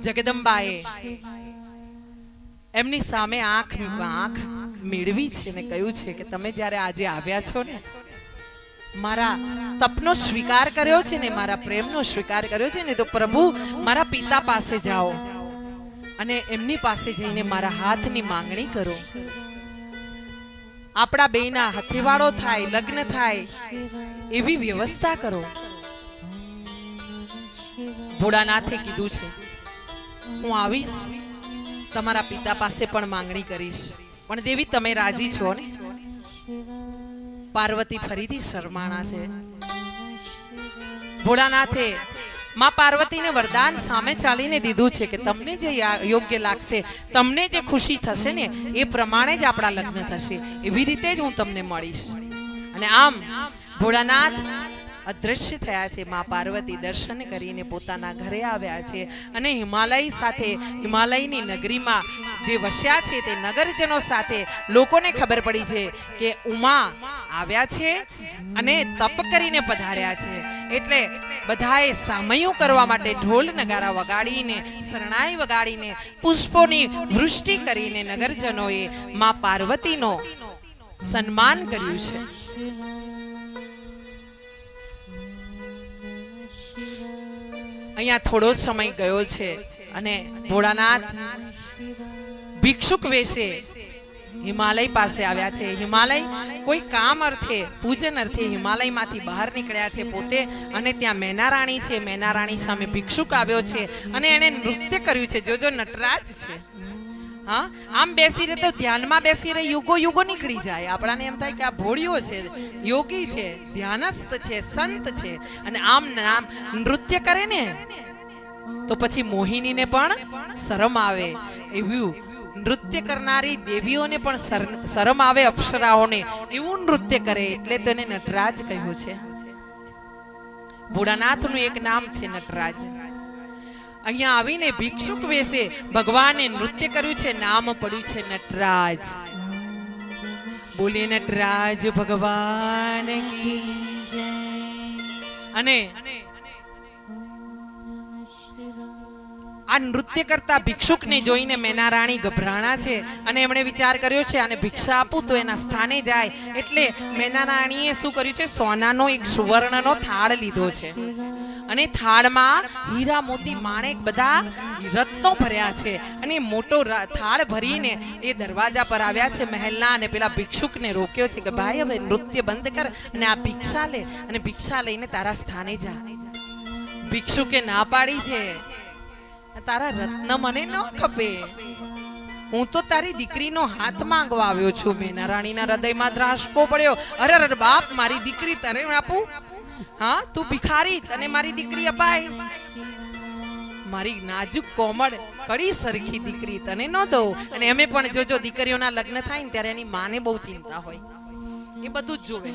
જગદંબાએ એમની સામે આંખ આંખ મેળવી છે ને કહ્યું છે કે તમે જ્યારે આજે આવ્યા છો ને મારા તપનો સ્વીકાર કર્યો છે ને મારા પ્રેમનો સ્વીકાર કર્યો છે ને તો પ્રભુ મારા પિતા પાસે જાઓ અને એમની પાસે જઈને મારા હાથની માંગણી કરો. આપણા બેના હથેવાળો થાય લગ્ન થાય એવી વ્યવસ્થા કરો. ભોળાનાથે કીધું છે હું આવીશ. તમારા પિતા પાસે પણ માંગણી કરીશ. પણ દેવી, તમે રાજી છો ને? પાર્વતી ફરીથી શરમાણા છે. ભોળાનાથે, માં પાર્વતીને વરદાન સામે ચાલીને દીધું છે કે તમને જે યોગ્ય લાગશે, તમને જે ખુશી થશે ને, એ પ્રમાણે જ આપણા લગ્ન થશે. એવી રીતે જ હું તમને મળીશ. અને આમ, ભોળાનાથ અદ્રશ્ય થયા છે. મા પાર્વતી દર્શન કરીને પોતાના ઘરે આવ્યા છે અને હિમાલય સાથે, હિમાલયની નગરીમાં જે વસ્યા છે તે નગરજનો સાથે લોકોને ખબર પડી છે કે ઉમા આવ્યા છે અને તપ કરીને પધાર્યા છે. એટલે બધાએ સામયું કરવા માટે ઢોલ નગારા વગાડીને, શરણાઈ વગાડીને, પુષ્પોની વૃષ્ટિ કરીને નગરજનોએ મા પાર્વતીનો સન્માન કર્યું છે. અહીંયા થોડો સમય ગયો છે અને ભોળાનાથ ભિક્ષુક વેશે હિમાલય પાસે આવ્યા છે. હિમાલય કોઈ કામ અર્થે, પૂજન અર્થે હિમાલયમાંથી બહાર નીકળ્યા છે પોતે અને ત્યાં મેનારાણી છે. મેનારાણી સામે ભિક્ષુક આવ્યો છે અને એણે નૃત્ય કર્યું છે. જોજો, નટરાજ છે. હા? આમ બેસી રહે તો ધ્યાનમાં બેસી રહે, યુગો યુગો નીકળી જાય. આપણાને એમ થાય કે આ ભોળિયો છે, યોગી છે, ધ્યાનસ્થ છે, સંત છે, અને આમ નામ નૃત્ય કરે ને, તો પછી મોહિનીને પણ શરમ આવે. એવું નૃત્ય કરનારી દેવીઓને પણ શરમ આવે અપ્સરાઓને. એવું નૃત્ય કરે, એટલે તેને નટરાજ કહ્યું છે. ભોળાનાથનું એક નામ છે નટરાજ. અહીંયા આવીને ભિક્ષુક વેશે ભગવાને નૃત્ય કર્યું છે, નામ પડ્યું છે નટરાજ. બોલે નટરાજ ભગવાન અને આ નૃત્ય કરતા ભિક્ષુકને જોઈને મેનારાણી ગભરાણા છે અને એમણે વિચાર કર્યો છે અને ભિક્ષા આપું તો એના સ્થાને જાય. એટલે મેનારાણીએ શું કર્યું છે, સોનાનો એક સુવર્ણનો થાળ લીધો છે. અને થાળમાં હીરા મોતી માણેક બધા રત્નો ભર્યા છે. અને મોટો થાળ ભરીને એ દરવાજા પર આવ્યા છે મહેલના અને પેલા ભિક્ષુકને રોક્યો છે કે, ભાઈ, હવે નૃત્ય બંધ કર અને આ ભિક્ષા લે અને ભિક્ષા લઈને તારા સ્થાને જા. ભિક્ષુકે ના પાડી છે. તારા રત્ન મને ન ખપે. હું તો તારી દીકરીનો હાથ માંગવા આવ્યો છું. મેના રાણીના હૃદયમાં દ્રાસકો પડ્યો. અરે અરે, બાપ, મારી દીકરી તને આપું? હા, તું ભિખારી, તને મારી દીકરી અપાય. મારી નાજુક કોમળ, કડી સરખી દીકરી તને ન દઉં. અને અમે પણ જોજો દીકરીઓના લગ્ન થાય ને ત્યારે એની માને બહુ ચિંતા હોય. એ બધું જ જોવે.